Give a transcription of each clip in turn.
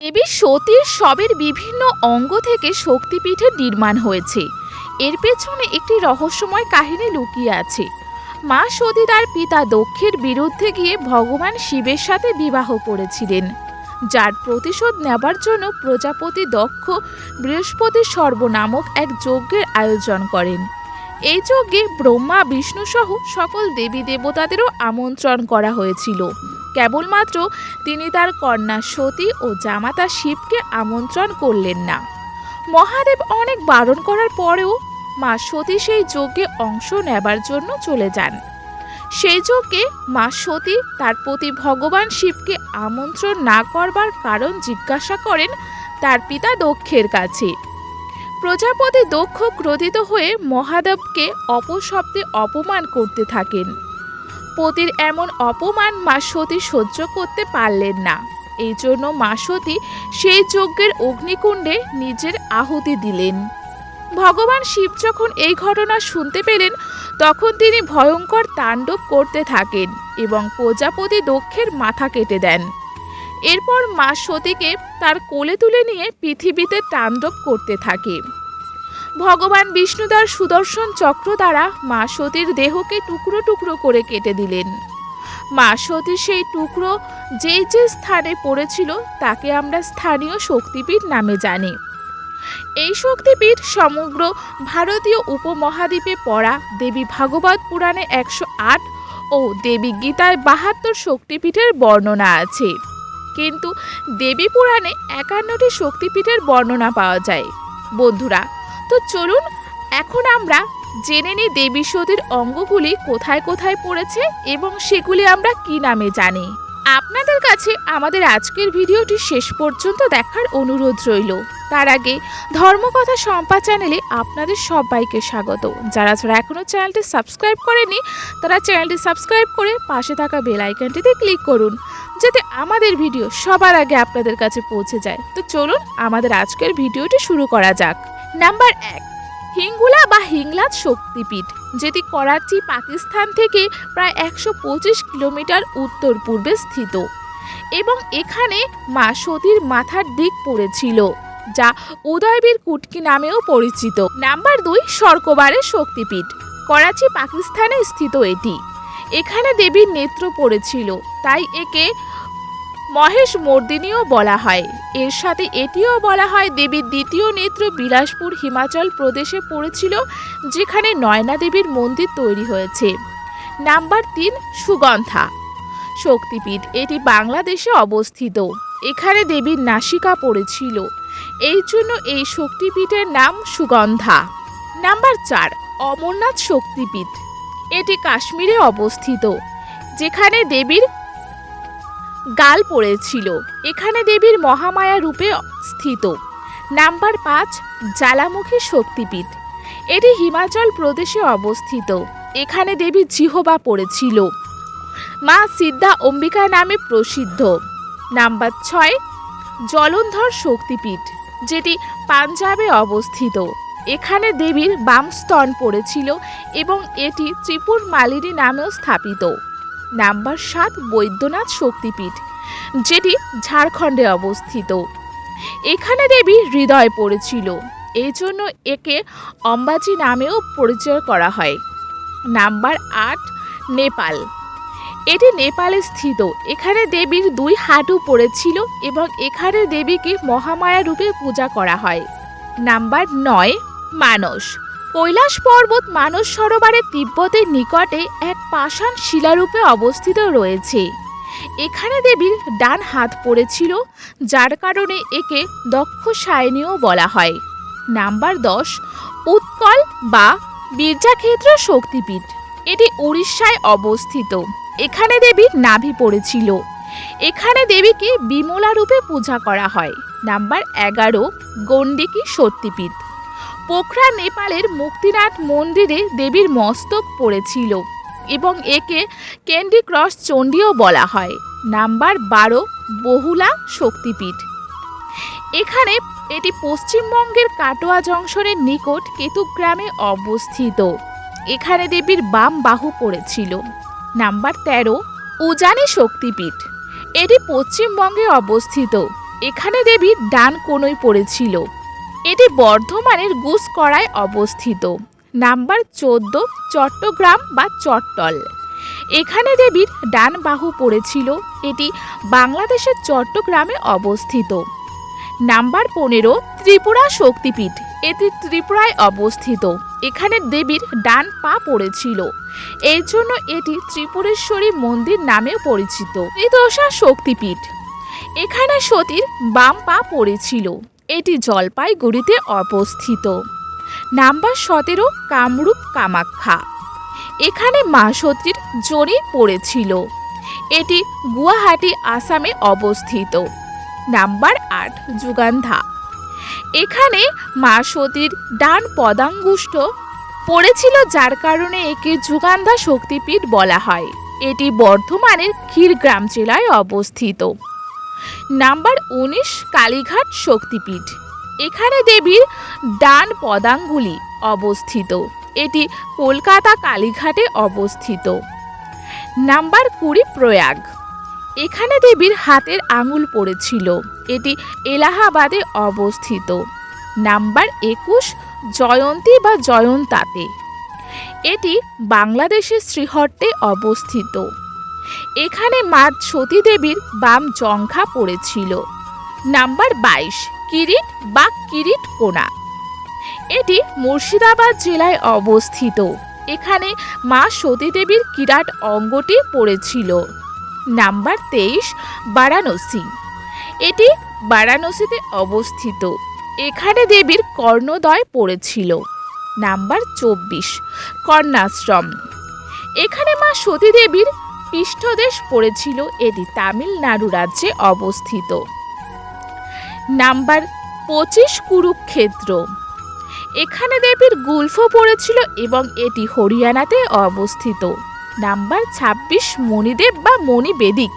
দেবী সতীর সবের বিভিন্ন অঙ্গ থেকে শক্তিপীঠের নির্মাণ হয়েছে। এর পেছনে একটি রহস্যময় কাহিনী লুকিয়ে আছে। মা সতী তার পিতা দক্ষের বিরুদ্ধে গিয়ে ভগবান শিবের সাথে বিবাহ করেছিলেন, যার প্রতিশোধ নেবার জন্য প্রজাপতি দক্ষ বৃহস্পতি সর্বনামক এক যজ্ঞের আয়োজন করেন। এই যজ্ঞে ব্রহ্মা, বিষ্ণু সহ সকল দেবী দেবতাদেরও আমন্ত্রণ করা হয়েছিল। কেবলমাত্র তিনি তার কন্যা সতী ও জামাতা শিবকে আমন্ত্রণ করলেন না। মহাদেব অনেক বারণ করার পরেও মা সতী সেই যজ্ঞে অংশ নেবার জন্য চলে যান। সেই যজ্ঞে মা সতী তার প্রতি ভগবান শিবকে আমন্ত্রণ না করবার কারণ জিজ্ঞাসা করেন তার পিতা দক্ষের কাছে। প্রজাপতি দক্ষ ক্রোধিত হয়ে মহাদেবকে অপশব্দে অপমান করতে থাকেন। পতির এমন অপমান মা সতী সহ্য করতে পারলেন না। এই জন্য মা সতী সেই যজ্ঞের অগ্নিকুণ্ডে নিজের আহুতি দিলেন। ভগবান শিব যখন এই ঘটনা শুনতে পেলেন, তখন তিনি ভয়ঙ্কর তাণ্ডব করতে থাকেন এবং প্রজাপতি দক্ষের মাথা কেটে দেন। এরপর মা সতীকে তার কোলে তুলে নিয়ে পৃথিবীতে তাণ্ডব করতে থাকে। ভগবান বিষ্ণুদার সুদর্শন চক্র দ্বারা মা সতীর দেহকে টুকরো টুকরো করে কেটে দিলেন। মা সতীর সেই টুকরো যে যে স্থানে পড়েছিল তাকে আমরা স্থানীয় শক্তিপীঠ নামে জানি। এই শক্তিপীঠ সমগ্র ভারতীয় উপমহাদ্বীপে পড়া দেবী ভাগবত পুরাণে একশো আট ও দেবী গীতায় বাহাত্তর শক্তিপীঠের বর্ণনা আছে। কিন্তু দেবী পুরাণে একান্নটি শক্তিপীঠের বর্ণনা পাওয়া যায়। বন্ধুরা, তো চলুন এখন আমরা জেনে নিই দেবী সতীর অঙ্গগুলি কোথায় কোথায় পড়েছে এবং সেগুলি আমরা কি নামে জানি। আপনাদের কাছে আমাদের আজকের ভিডিওটি শেষ পর্যন্ত দেখার অনুরোধ রইল। তার আগে ধর্মকথা সম্পা চ্যানেলে আপনাদের সবাইকে স্বাগত। যারা যারা এখনও চ্যানেলটি সাবস্ক্রাইব করেনি তারা চ্যানেলটি সাবস্ক্রাইব করে পাশে থাকা বেল আইকনটিতে ক্লিক করুন। যাতে আমাদের ভিডিও সবার আগে আপনাদের কাছে পৌঁছে যায়। তো চলুন আমাদের আজকের ভিডিওটি শুরু করা যাক। নাম্বার এক, হিঙ্গুলা বা হিংলাজ শক্তিপীঠ, যেটি করাচি, পাকিস্তান থেকে প্রায় একশো পঁচিশ কিলোমিটার উত্তর পূর্বে স্থিত এবং এখানে মা সতীর মাথার দিক পড়েছিল, যা উদয়বীর কুটকি নামেও পরিচিত। নাম্বার দুই সর্কবারের শক্তিপীঠ, করাচি, পাকিস্তানে স্থিত এটি। এখানে দেবীর নেত্র পড়েছিল, তাই একে মহেশ মর্দিনীও বলা হয়। এর সাথে এটিও বলা হয়, দেবীর দ্বিতীয় নেত্র বিলাসপুর হিমাচল প্রদেশে পড়েছিল, যেখানে নয়না দেবীর মন্দির তৈরি হয়েছে। নাম্বার তিন, সুগন্ধা। শক্তিপীঠ, এটি বাংলাদেশে অবস্থিত। এখানে দেবীর নাসিকা পড়েছিল। এই জন্য এই শক্তিপীঠের নাম সুগন্ধা। নাম্বার চার, অমরনাথ শক্তিপীঠ। এটি কাশ্মীরে অবস্থিত, যেখানে দেবীর গাল পড়েছিল। এখানে দেবীর মহামায়া রূপে স্থিত। নাম্বার পাঁচ, জ্বালামুখী শক্তিপীঠ। এটি হিমাচল প্রদেশে অবস্থিত। এখানে দেবী জিহবা পড়েছিল। মা সিদ্ধা অম্বিকা নামে প্রসিদ্ধ। নাম্বার ছয়, জলন্ধর শক্তিপীঠ, যেটি পাঞ্জাবে অবস্থিত। এখানে দেবীর বাম স্তন পড়েছিল এবং এটি ত্রিপুর মালিনী নামেও স্থাপিত। নাম্বার সাত বৈদ্যনাথ শক্তিপীঠ, যেটি ঝাড়খণ্ডে অবস্থিত। এখানে দেবী হৃদয় পড়েছিল। এই জন্য একে অম্বাজি নামেও পরিচয় করা হয়। নাম্বার আট, নেপাল। এটি নেপালে স্থিত। এখানে দেবীর দুই হাঁটু পড়েছিল এবং এখানে দেবীকে মহামায়া রূপে পূজা করা হয়। নাম্বার নয়, মানস। কৈলাস পর্বত মানস সরোবরের তিব্বতের নিকটে এক পাষাণ শিলারূপে অবস্থিত রয়েছে। এখানে দেবীর ডান হাত পড়েছিল, যার কারণে একে দক্ষ সায়নীও বলা হয়। নাম্বার দশ, উৎকল বা বীরজাক্ষেত্র শক্তিপীঠ। এটি উড়িষ্যায় অবস্থিত। এখানে দেবীর নাভি পড়েছিল। এখানে দেবীকে বিমলা রূপে পূজা করা হয়। নাম্বার এগারো, গণ্ডিকি সত্যিপীঠ পোখরা নেপালের মুক্তিনাথ মন্দিরে দেবীর মস্তক পড়েছিল এবং একে ক্যান্ডি ক্রস চণ্ডীও বলা হয়, নাম্বার বারো বহুলা শক্তিপীঠ। এখানে এটি পশ্চিমবঙ্গের কাটোয়া জংশনের নিকট কেতুগ্রামে অবস্থিত। এখানে দেবীর বাম বাহু পড়েছিল, নাম্বার তেরো উজানি শক্তিপীঠ। এটি পশ্চিমবঙ্গে অবস্থিত, এখানে দেবীর ডান কোনোই পড়েছিল। এটি বর্ধমানের গুসকরায় অবস্থিত। নাম্বার চোদ্দ, চট্টগ্রাম বা চট্টল। এখানে দেবীর ডান বাহু পড়েছিল। এটি বাংলাদেশের চট্টগ্রামে অবস্থিত। নাম্বার পনেরো, ত্রিপুরা শক্তিপীঠ। এটি ত্রিপুরায় অবস্থিত। এখানে দেবীর ডান পা পড়েছিল। এই জন্য এটি ত্রিপুরেশ্বরী মন্দির নামেও পরিচিত। ত্রিদশা শক্তিপীঠ। এখানে সতীর বাম পা পড়েছিল। এটি জলপাইগুড়িতে অবস্থিত। নাম্বার সতেরো, কামরূপ কামাখ্যা। এখানে মা সতীর জড়ি পড়েছিল। এটি গুয়াহাটি, আসামে অবস্থিত। নাম্বার আট, যুগান্ধা। এখানে মা সতীর ডান পদাঙ্গুষ্ঠ পড়েছিল যার কারণে একে যুগান্ধা শক্তিপীঠ বলা হয়। এটি বর্ধমানের ক্ষীরগ্রাম জেলায় অবস্থিত। নাম্বার উনিশ কালীঘাট শক্তিপীঠ। এখানে দেবীর ডান পদাঙ্গুলি অবস্থিত। এটি কলকাতা কালীঘাটে অবস্থিত। নাম্বার কুড়ি প্রয়াগ। এখানে দেবীর হাতের আঙুল পড়েছিল। এটি এলাহাবাদে অবস্থিত। নাম্বার একুশ জয়ন্তী বা জয়ন্তাতে। এটি বাংলাদেশের শ্রীহট্টে অবস্থিত। এখানে মা সতী দেবীর বাম জঙ্ঘা পড়েছিল। নাম্বার বাইশ, কিরিট বা কিরিট কোনা এটি মুর্শিদাবাদ জেলায় অবস্থিত। এখানে মা সতী দেবীর কিরাট অঙ্গটি পড়েছিল। নাম্বার তেইশ, বারাণসী। এটি বারাণসীতে অবস্থিত। এখানে দেবীর কর্ণদয় পড়েছিল। নাম্বার চব্বিশ, কর্ণাশ্রম। এখানে মা সতী দেবীর পৃষ্ঠদেশ পড়েছিল এটি তামিলনাড়ু রাজ্যে অবস্থিত। নাম্বার পঁচিশ কুরুক্ষেত্র। এখানে দেবীর গুলফ পড়েছিল এবং এটি হরিয়ানাতে অবস্থিত। নাম্বার ছাব্বিশ মণিদেব বা মণিবেদিক।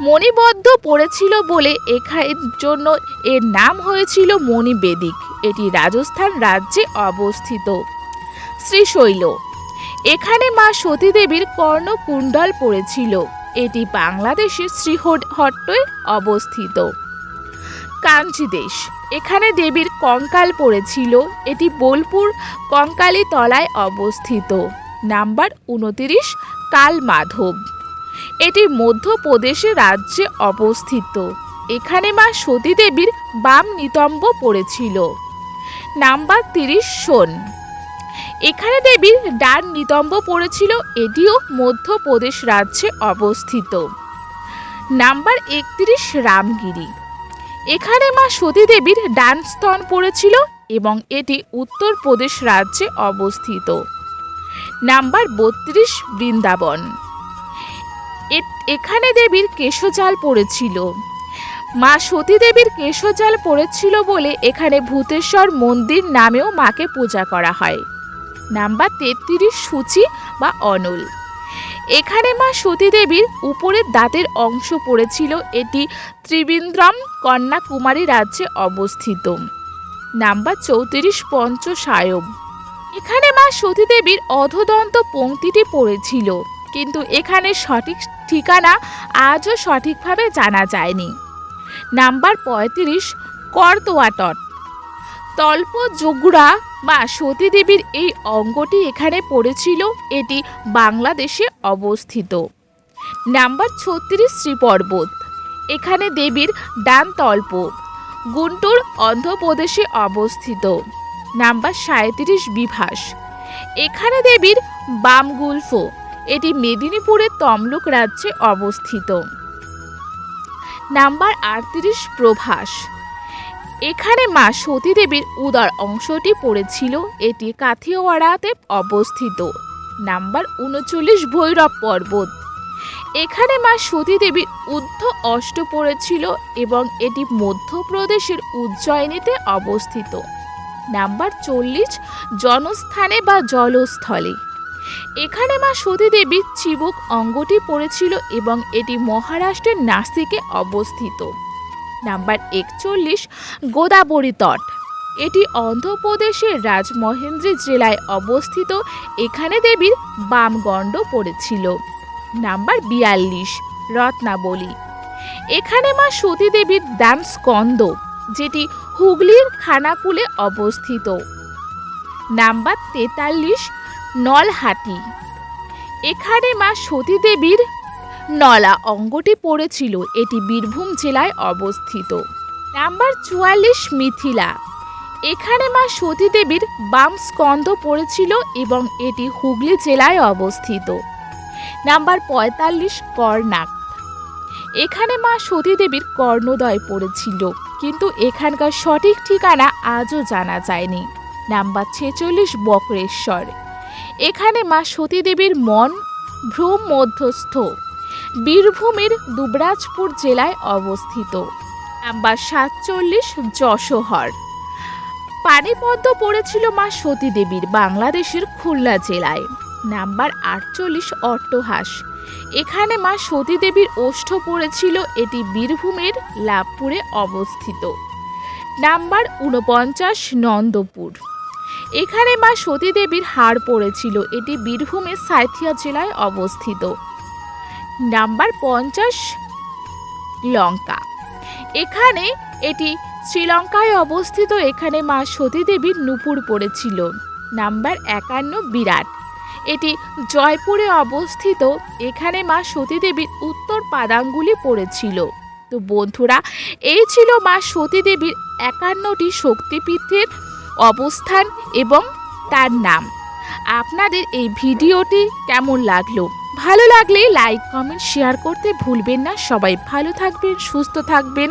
মণিবদ্ধ পড়েছিল বলে এখানের জন্য এর নাম হয়েছিল মণিবেদিক। এটি রাজস্থান রাজ্যে অবস্থিত। শ্রীশৈল এখানে মা সতী দেবীর কর্ণকুণ্ডল পড়েছিল। এটি বাংলাদেশের শ্রীহট্টে অবস্থিত। কাঞ্চিদেশ এখানে দেবীর কঙ্কাল পড়েছিল। এটি বোলপুর কঙ্কালী তলায় অবস্থিত। নাম্বার উনতিরিশ, কালমাধব। এটি মধ্যপ্রদেশে রাজ্যে অবস্থিত। এখানে মা সতী দেবীর বাম নিতম্ব পড়েছিল। নাম্বার তিরিশ, সোন। এখানে দেবীর ডান নিতম্ব পড়েছিল, এটিও মধ্যপ্রদেশ রাজ্যে অবস্থিত। নাম্বার একত্রিশ, রামগিরি। এখানে মা সতী দেবীর ডান স্তন পড়েছিল এবং এটি উত্তরপ্রদেশ রাজ্যে অবস্থিত। নাম্বার বত্রিশ, বৃন্দাবন। এখানে দেবীর কেশজাল পড়েছিল। মা সতী দেবীর কেশজাল পড়েছিল বলে এখানে ভূতেশ্বর মন্দির নামেও মাকে পূজা করা হয়। নাম্বার তেত্রিশ সূচি বা অনল। এখানে মা সতী দেবীর উপরের দাঁতের অংশ পড়েছিল। এটি ত্রিবিন্দ্রম কন্যাকুমারী রাজ্যে অবস্থিত। নাম্বার চৌত্রিশ পঞ্চ পঞ্চসায়ব এখানে মা সতী দেবীর অধদন্ত পংক্তিটি পড়েছিল, কিন্তু এখানে সঠিক ঠিকানা আজও সঠিকভাবে জানা যায়নি। নাম্বার পঁয়ত্রিশ করতোয়াটট তল্প যোগুড়া বা সতী দেবীর এই অঙ্গটি এখানে পড়েছিল, এটি বাংলাদেশে অবস্থিত। নাম্বার ছত্রিশ শ্রীপর্বত। এখানে দেবীর ডান তল্প, গুন্টুর অন্ধ্রপ্রদেশে অবস্থিত। নাম্বার সাঁত্রিশ বিভাস। এখানে দেবীর বাম গুলফ, এটি মেদিনীপুরের তমলুক রাজ্যে অবস্থিত। নাম্বার আটত্রিশ প্রভাস। এখানে মা সতী দেবীর উদর অংশটি পড়েছিল। এটি কাথিওয়াড়াতে অবস্থিত। নাম্বার উনচল্লিশ ভৈরব পর্বত। এখানে মা সতী দেবীর ঊর্ধ্ব অষ্ট পড়েছিল এবং এটি মধ্যপ্রদেশের উজ্জয়িনীতে অবস্থিত। নাম্বার চল্লিশ জনস্থানে বা জলস্থলে। এখানে মা সতী দেবীর চিবুক অঙ্গটি পড়েছিল এবং এটি মহারাষ্ট্রের নাসিকে অবস্থিত। নাম্বার একচল্লিশ, গোদাবরী তট। এটি অন্ধ্রপ্রদেশের রাজমহেন্দ্রী জেলায় অবস্থিত। এখানে দেবীর বাম গণ্ড পড়েছিল। নাম্বার বিয়াল্লিশ, রত্নাবলী। এখানে মা সতী দেবীর দান স্কন্দ, যেটি হুগলির খানাকুলে অবস্থিত। নাম্বার তেতাল্লিশ, নলহাটি। এখানে মা সতী দেবীর নলা অঙ্গটি পড়েছিল এটি বীরভূম জেলায় অবস্থিত। নাম্বার চুয়াল্লিশ মিথিলা। এখানে মা সতী দেবীর বাম স্কন্দ পড়েছিল এবং এটি হুগলি জেলায় অবস্থিত। নাম্বার পঁয়তাল্লিশ কর্ণাক। এখানে মা সতী দেবীর কর্ণোদয় পড়েছিল, কিন্তু এখানকার সঠিক ঠিকানা আজও জানা যায়নি। নাম্বার ছেচল্লিশ বক্রেশ্বর। এখানে মা সতী দেবীর মন ভ্রম মধ্যস্থ বীরভূমের দুবরাজপুর জেলায় অবস্থিত। নাম্বার সাতচল্লিশ যশোহর। পানিপদ্ম পড়েছিল মা সতী দেবীর বাংলাদেশের খুলনা জেলায়। নাম্বার আটচল্লিশ অট্টহাস। এখানে মা সতী দেবীর ওষ্ঠ পড়েছিল এটি বীরভূমের লাভপুরে অবস্থিত। নাম্বার উনপঞ্চাশ নন্দপুর। এখানে মা সতী দেবীর হাড় পড়েছিল, এটি বীরভূমের সাঁথিয়া জেলায় অবস্থিত। নাম্বার পঞ্চাশ লঙ্কা। এখানে এটি শ্রীলঙ্কায় অবস্থিত এখানে মা সতী দেবীর নুপুর পড়েছিল। নাম্বার একান্ন বিরাট। এটি জয়পুরে অবস্থিত। এখানে মা সতী দেবীর উত্তর পাদাঙ্গুলি পড়েছিল। তো বন্ধুরা, এই ছিল মা সতী দেবীর একান্নটি শক্তিপীঠের অবস্থান এবং তার নাম। আপনাদের এই ভিডিওটি কেমন লাগল? ভালো লাগলে লাইক কমেন্ট শেয়ার করতে ভুলবেন না। সবাই ভালো থাকবেন সুস্থ থাকবেন।